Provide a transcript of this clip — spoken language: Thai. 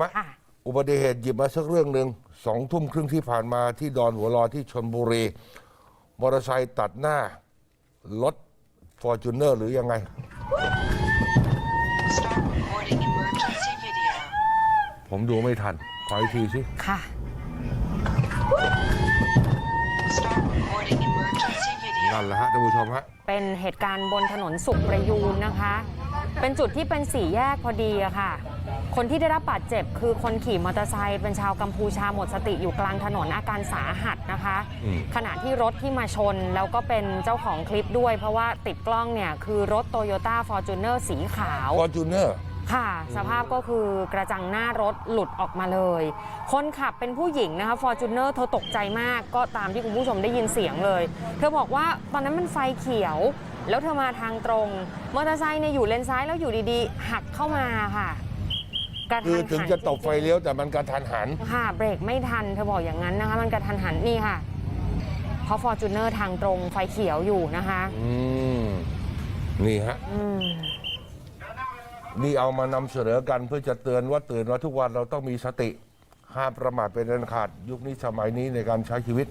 มาค่ะ อุบัติเหตุหยิบมาสักเรื่องหนึ่งสองทุ่มครึ่งที่ผ่านมาที่ดอนหัวรอที่ชนบุรี มอเตอร์ไซค์ตัดหน้ารถฟอร์จูเนอร์หรือยังไง Start recording emergency video. ผมดูไม่ทัน ขออีกทีสิ ค่ะ Start recording emergency video. นั่นแหละฮะท่านผู้ชมฮะ เป็นเหตุการณ์บนถนนสุขประยูนนะคะ เป็นจุดที่เป็นสี่แยกพอดีอะค่ะ คนที่ได้รับบาดเจ็บคือคนขี่มอเตอร์ไซค์เป็นชาวกัมพูชาหมดสติอยู่กลางถนนอาการสาหัสนะคะอืมขณะที่รถที่มาชนแล้วก็เป็นเจ้าของคลิปด้วย เพราะว่าติดกล้องเนี่ยคือรถโตโยต้าฟอร์จูเนอร์สีขาว ฟอร์จูเนอร์ค่ะ สภาพก็คือกระจังหน้ารถหลุดออกมาเลย คนขับเป็นผู้หญิงนะคะฟอร์จูเนอร์เธอตกใจมากก็ตามที่คุณผู้ชมได้ยินเสียงเลย เธอบอกว่าตอนนั้นมันไฟเขียว แล้วเธอมาทางตรง มอเตอร์ไซค์เนี่ยอยู่เลนซ้ายแล้วอยู่ดีๆ หักเข้ามาค่ะกระคืทัอนถึงหันจะตบไฟเลี้ยวแต่มันกระทันหัน ค่ะเบรกไม่ทันเธอบอกอย่างนั้นนะคะ มันกระทันหันนี่ค่ะ เพราะฟอร์จูเนอร์ทางตรงไฟเขียวอยู่นะคะ อืม นี่ฮะ อืม นี่เอามานำเสนอกันเพื่อจะเตือนว่าตื่นว่าทุกวันเราต้องมีสติ ห้ามประมาทเป็นอันขาด ยุคนี้สมัยนี้ในการใช้ชีวิต